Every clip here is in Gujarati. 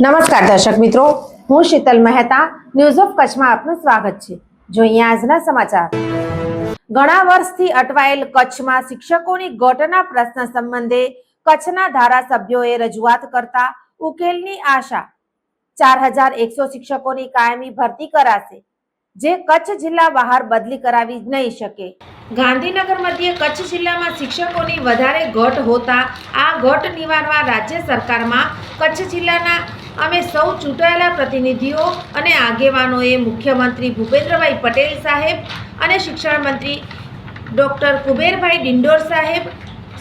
નમસ્કાર દર્શક મિત્રો, હું શીતલ મહેતા ન્યૂઝ ઓફ કચ્છમાં આપનું સ્વાગત છે. જોઈએ આજના સમાચાર. ઘણા વર્ષથી અટવાયેલ કચ્છમાં શિક્ષકોની ઘટના પ્રશ્ન સંબંધે કચ્છના ધારાસભ્યોએ રજૂઆત કરતા ઉકેલની આશા. ચાર હજાર એકસો શિક્ષકોની કાયમી ભરતી કરાશે, જે કચ્છ જિલ્લા બહાર બદલી કરાવી નહીં શકે. ગાંધીનગર મધ્યે કચ્છ જિલ્લામાં શિક્ષકોની વધારે ઘટ હોતા આ ઘટ નિવારવા રાજ્ય સરકારમાં કચ્છ જિલ્લાના અમે સૌ ચૂંટાયેલા પ્રતિનિધિઓ અને આગેવાનોએ મુખ્યમંત્રી ભૂપેન્દ્રભાઈ પટેલ સાહેબ અને શિક્ષણ મંત્રી ડૉક્ટર કુબેરભાઈ ડિંડોર સાહેબ,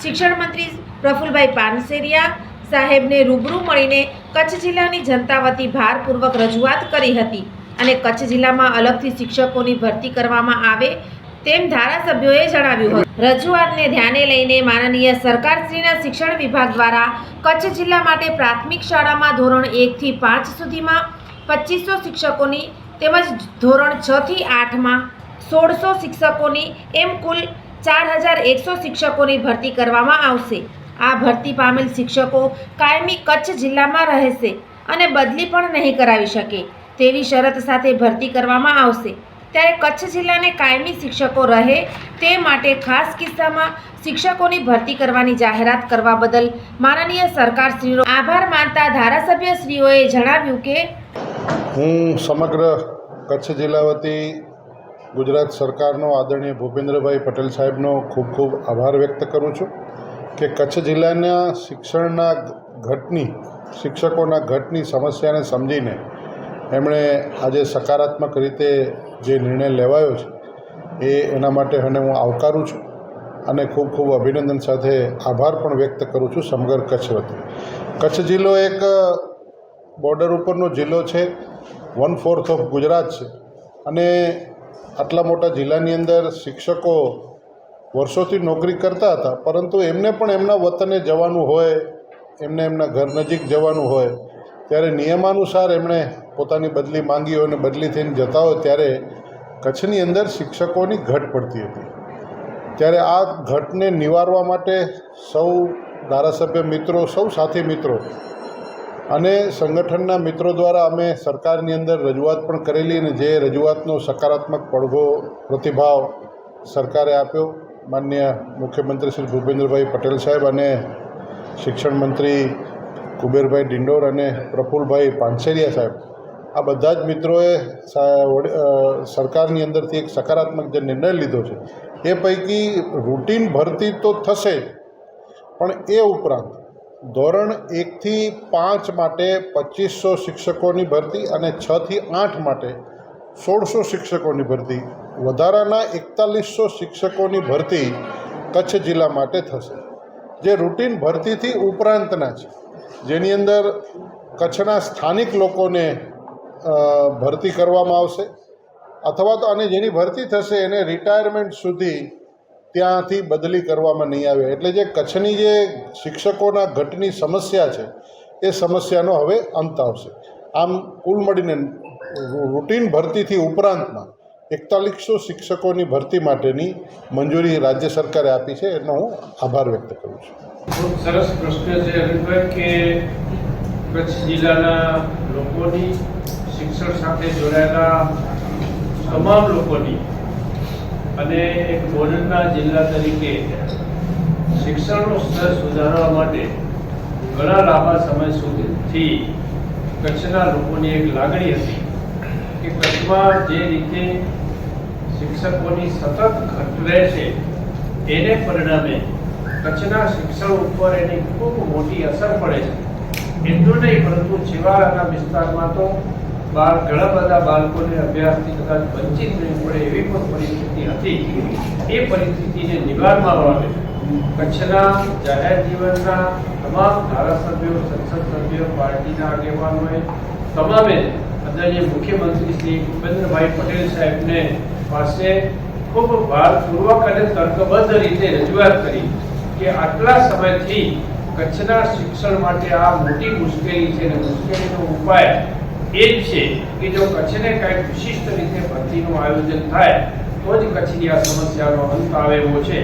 શિક્ષણ મંત્રી પ્રફુલભાઈ પાનસેરિયા સાહેબને રૂબરૂ મળીને કચ્છ જિલ્લાની જનતા વતી ભારપૂર્વક રજૂઆત કરી હતી અને કચ્છ જિલ્લામાં અલગથી શિક્ષકોની ભરતી કરવામાં આવે તેમ ધારાસભ્યોએ જણાવ્યું હતું. રજૂઆતને ધ્યાને લઈને માનનીય સરકારશ્રીના શિક્ષણ વિભાગ દ્વારા કચ્છ જિલ્લા માટે પ્રાથમિક શાળામાં ધોરણ એકથી પાંચ સુધીમાં પચીસો શિક્ષકોની તેમજ ધોરણ છથી આઠમાં સોળસો શિક્ષકોની એમ કુલ ચાર હજાર એકસો શિક્ષકોની ભરતી કરવામાં આવશે. આ ભરતી પામેલ શિક્ષકો કાયમી કચ્છ જિલ્લામાં રહેશે અને બદલી પણ નહીં કરાવી શકે તેવી શરત સાથે ભરતી કરવામાં આવશે. ત્યારે કચ્છ જિલ્લાને કાયમી શિક્ષકો રહે તે માટે ખાસ કિસ્સામાં શિક્ષકોની ભરતી કરવાની જાહેરાત કરવા બદલ માનનીય સરકારશ્રીનો આભાર માનતા ધારાસભ્યશ્રીઓએ જણાવ્યું કે હું સમગ્ર કચ્છ જિલ્લા વતી ગુજરાત સરકારનો આદરણીય ભૂપેન્દ્રભાઈ પટેલ સાહેબનો ખૂબ ખૂબ આભાર વ્યક્ત કરું છું કે કચ્છ જિલ્લાના શિક્ષણના ઘટની, શિક્ષકોના ઘટની સમસ્યાને સમજીને એમણે આજે સકારાત્મક રીતે જે નિર્ણય લેવાયો છે, એ એના માટે અને હું આવકારું છું અને ખૂબ ખૂબ અભિનંદન સાથે આભાર પણ વ્યક્ત કરું છું સમગ્ર કચ્છ વતી. કચ્છ જિલ્લો એક બોર્ડર ઉપરનો જિલ્લો છે વન ફોર્થ ઓફ ગુજરાત છે. અને આટલા મોટા જિલ્લાની અંદર શિક્ષકો વર્ષોથી નોકરી કરતા હતા, પરંતુ એમને પણ એમના વતને જવાનું હોય, એમને એમના ઘર નજીક જવાનું હોય, ત્યારે નિયમાનુસાર એમણે પોતાની બદલી માંગી હોય અને બદલી થઈને જતા હોય ત્યારે કચ્છની અંદર શિક્ષકોની ઘટ પડતી હતી. ત્યારે આ ઘટને નિવારવા માટે સૌ ધારાસભ્ય મિત્રો, સૌ સાથી મિત્રો અને સંગઠનના મિત્રો દ્વારા અમે સરકારની અંદર રજૂઆત પણ કરેલી અને જે રજૂઆતનો સકારાત્મક પડઘો પ્રતિભાવ સરકારે આપ્યો, માન્ય મુખ્યમંત્રી શ્રી ભૂપેન્દ્રભાઈ પટેલ સાહેબ અને શિક્ષણ મંત્રી કુબેરભાઈ ડિંડોર અને પ્રફુલભાઈ પાનસેરિયા સાહેબ. આ બધા જ મિત્રોએ સરકારની અંદરથી એક સકારાત્મક જે નિર્ણય લીધો છે, એ પૈકી રૂટીન ભરતી તો થશે જ. પણ એ ઉપરાંત ધોરણ એકથી પાંચ માટે પચીસો શિક્ષકોની ભરતી અને છથી આઠ માટે સોળસો શિક્ષકોની ભરતી, વધારાના એકતાલીસો શિક્ષકોની ભરતી કચ્છ જિલ્લા માટે થશે. જે રૂટીન ભરતીથી ઉપરાંતના છે, જેની અંદર કચ્છના સ્થાનિક લોકોને ભરતી કરવામાં આવશે અથવા તો અને જેની ભરતી થશે એને રિટાયરમેન્ટ સુધી ત્યાંથી બદલી કરવામાં નહીં આવે. એટલે જે કચ્છની જે શિક્ષકોના ઘટની સમસ્યા છે, એ સમસ્યાનો હવે અંત આવશે. આમ કુલ મળીને રૂટીન ભરતીથી ઉપરાંતમાં એકતાલીસો શિક્ષકોની ભરતી માટેની મંજૂરી રાજ્ય સરકારે આપી છે, એનો હું આભાર વ્યક્ત કરું છું. સરસ પ્રશ્ન છે કે કચ્છ જિલ્લાના લોકોની શિક્ષણ સાથે જોડાયેલા તમામ લોકોની અને એક બોર્ડરના જિલ્લા તરીકે શિક્ષણનું સ્તર સુધારવા માટે ઘણા લાંબા સમય સુધીથી કચ્છના લોકોની એક લાગણી હતી કે કચ્છમાં જે રીતે શિક્ષકોની સતત ઘટ રહે છે, એને પરિણામે કચ્છના શિક્ષણ ઉપર એની ખૂબ મોટી અસર પડે છે. એટલું નહીં, પરંતુ છેવાડાના વિસ્તારમાં તો બાળ, ઘણા બધા બાળકોને અભ્યાસથી કદાચ વંચિત નહીં પડે એવી પણ પરિસ્થિતિ હતી. એ પરિસ્થિતિને નિવારવા માટે કચ્છના જાહેર જીવનના તમામ ધારાસભ્યો, સંસદ સભ્યો, પાર્ટીના આગેવાનોએ તમામે આદરણીય મુખ્યમંત્રી શ્રી ભૂપેન્દ્રભાઈ પટેલ સાહેબને પાસે ખૂબ ભારપૂર્વક અને તર્કબદ્ધ રીતે રજૂઆત કરી કે આટલા સમયથી કચ્છના શિક્ષણ માટે આ મોટી મુશ્કેલી છે અને મુશ્કેલીનો ઉપાય એ જ છે કે જો કચ્છને કંઈક વિશિષ્ટ રીતે ભરતીનું આયોજન થાય, તો જ કચ્છની આ સમસ્યાનો અંત આવે એવો છે.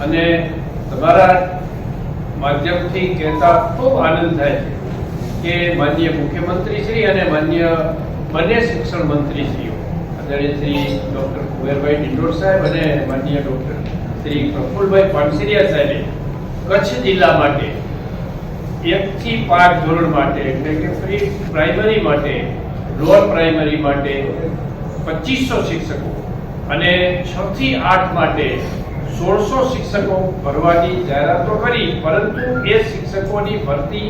અને તમારા માધ્યમથી કહેતા ખૂબ આનંદ થાય છે કે માનનીય મુખ્યમંત્રી શ્રી અને માન્ય બંને શિક્ષણ મંત્રી શ્રીઓ આદરણીય શ્રી ડૉક્ટર કુબેરભાઈ ડિંડોર સાહેબ અને માન્ય ડૉક્ટર શ્રી પ્રફુલભાઈ પાનસિરિયા સાહેબે કચ્છ જિલ્લા માટે એકથી પાંચ ધોરણ માટે, એટલે કે પ્રી પ્રાઇમરી માટે લોઅર પ્રાઇમરી માટે પચીસો શિક્ષકો અને છ થી આઠ માટે સોળસો શિક્ષકો ભરવાની જાહેરાતો કરી, પરંતુ એ શિક્ષકોની ભરતી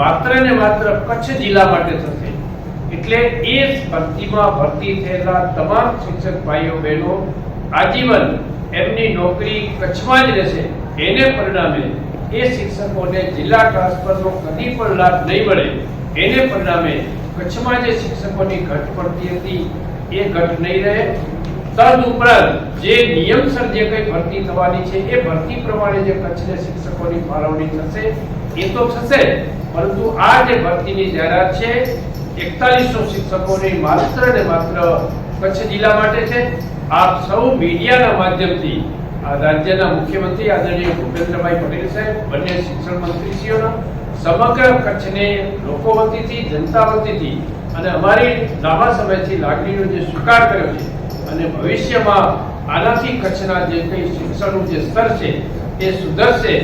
માત્ર ને માત્ર કચ્છ જિલ્લા માટે થશે. એટલે એ ભરતીમાં ભરતી થયેલા તમામ શિક્ષક ભાઈઓ, બહેનો આજીવન એમની નોકરી કચ્છમાં જ રહેશે. એને પરિણામે એ શિક્ષકોને જિલ્લા ટ્રાન્સફરનો કદી પણ લાભ નહીં મળે. એને પરિણામે કચ્છમાં જે શિક્ષકોની ઘટ પડતી હતી, એ ઘટ નહીં રહે. તદ ઉપરાંત જે નિયમસર જે કંઈ ભરતી થવાની છે, એ ભરતી પ્રમાણે જે કચ્છને શિક્ષકોની ફાળવણી થશે, એ તો થશે. પરંતુ આ જે ભરતીની જાહેરાત છે, એકતાલીસો શિક્ષકોની માત્ર ને માત્ર કચ્છ જિલ્લા માટે છે. આપ સૌ મીડિયાના માધ્યમથી રાજ્યના મુખ્યમંત્રી આદરણીય ભૂપેન્દ્રભાઈ પટેલ સાહેબ, બંને શિક્ષણ મંત્રીશ્રીઓના સમગ્ર કચ્છને લોકો વતીથી, જનતા વતીથી અને અમારી લાંબા સમયથી લાગણીનો જે સ્વીકાર કર્યો છે અને ભવિષ્યમાં આનાથી કચ્છના જે કંઈ શિક્ષણનું જે સ્તર છે એ સુધરશે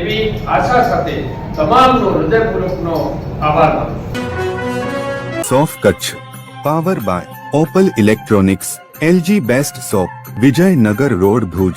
એવી આશા સાથે તમામનો હૃદયપૂર્વકનો આભાર માનું સોફ Kutch, power by Opal electronics, LG best shop Vijaynagar road Bhuj.